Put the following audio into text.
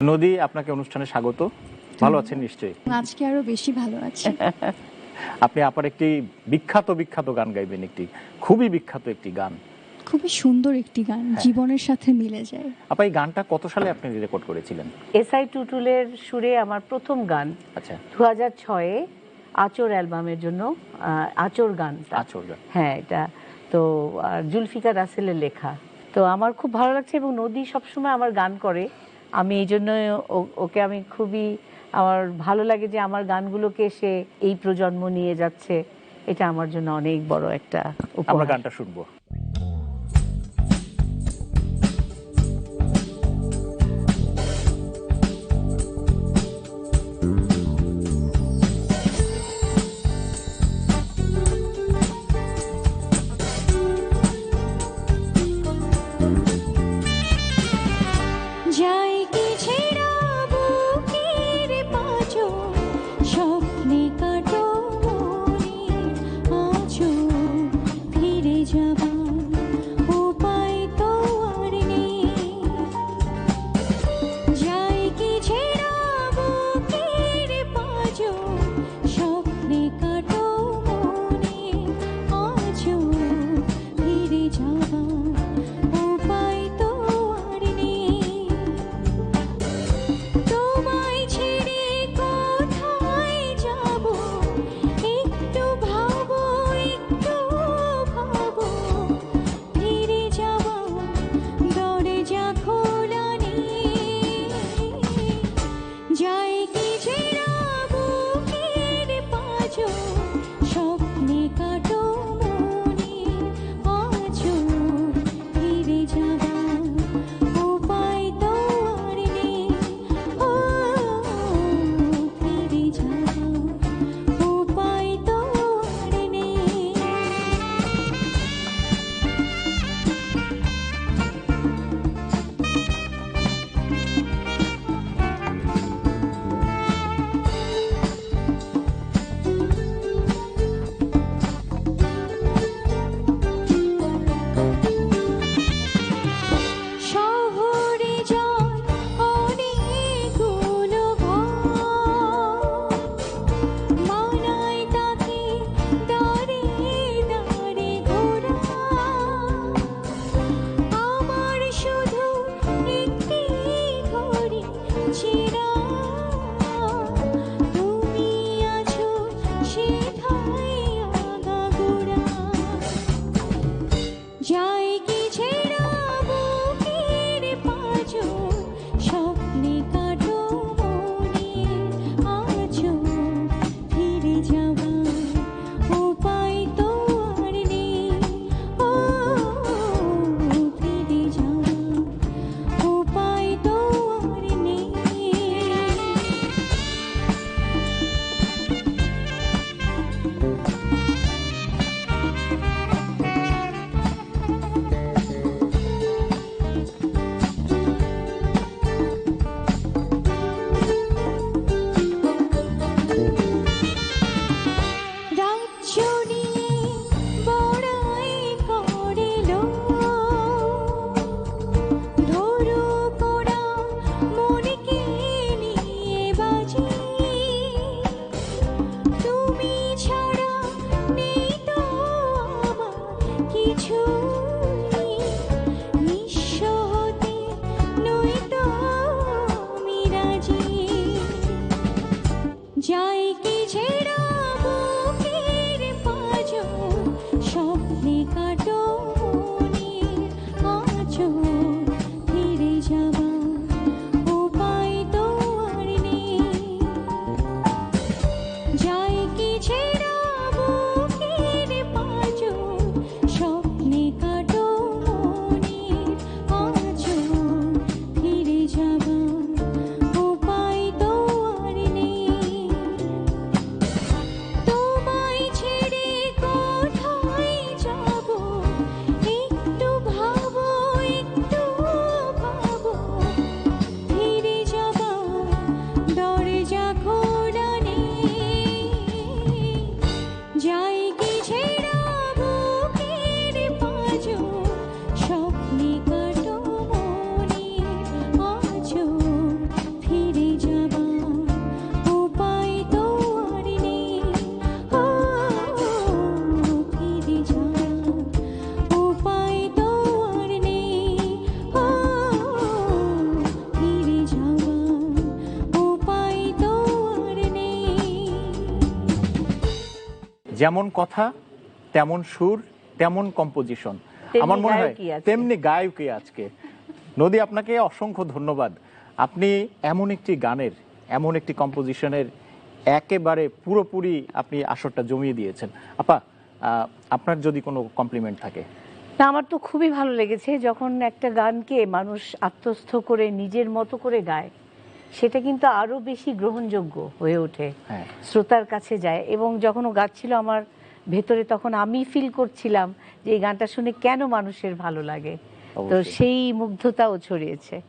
নদী আপনাকে অনুষ্ঠানে স্বাগত। ভালো আছেন নিশ্চয়ই। আজকে আরও বেশি ভালো আছি। আপনি আপার একটি বিখ্যাত বিখ্যাত গান গাইবেন একটি খুবই বিখ্যাত একটি গান। খুবই সুন্দর একটি গান জীবনের সাথে মিলে যায়। আপা এই গানটা কত সালে আপনি রেকর্ড করেছিলেন? এসআই টুটুলের সুরে আমার প্রথম গান। আচ্ছা। দু হাজার ছয়ে আচর অ্যালবামের জন্য আচর গান আচর গান। হ্যাঁ এটা তো জুলফিকার রাসেলের লেখা। তো আমার খুব ভালো লাগছে এবং নদী সবসময় আমার গান করে। আমি এই জন্য ও- ওকে আমি খুবই আমার ভালো লাগে যে আমার গানগুলোকে সে এই প্রজন্ম নিয়ে যাচ্ছে। এটা আমার জন্য অনেক বড় একটা আমরা গানটা শুনব। chapa যেমন কথা তেমন সুর তেমন কম্পোজিশন আমার মনে হয় তেমনি গায়কই আজকে। নদী আপনাকে অসংখ্য ধন্যবাদ। আপনি এমন একটি গানের এমন একটি কম্পোজিশনের একেবারে পুরোপুরি আপনি আসরটা জমিয়ে দিয়েছেন। আপা আহ, আপনার যদি কোনো কমপ্লিমেন্ট থাকে। না আমার তো খুবই ভালো লেগেছে যখন একটা গানকে মানুষ আত্মস্থ করে নিজের মতো করে গায়। সেটা কিন্তু আরও বেশি গ্রহণযোগ্য হয়ে ওঠে। হ্যাঁ। শ্রোতার কাছে যায় এবং যখন ও গাচ্ছিল আমার ভেতরে তখন আমি ফিল করছিলাম যে এই গানটা শুনে কেন মানুষের ভালো লাগে। তো। সেই মুগ্ধতাও ছড়িয়েছে।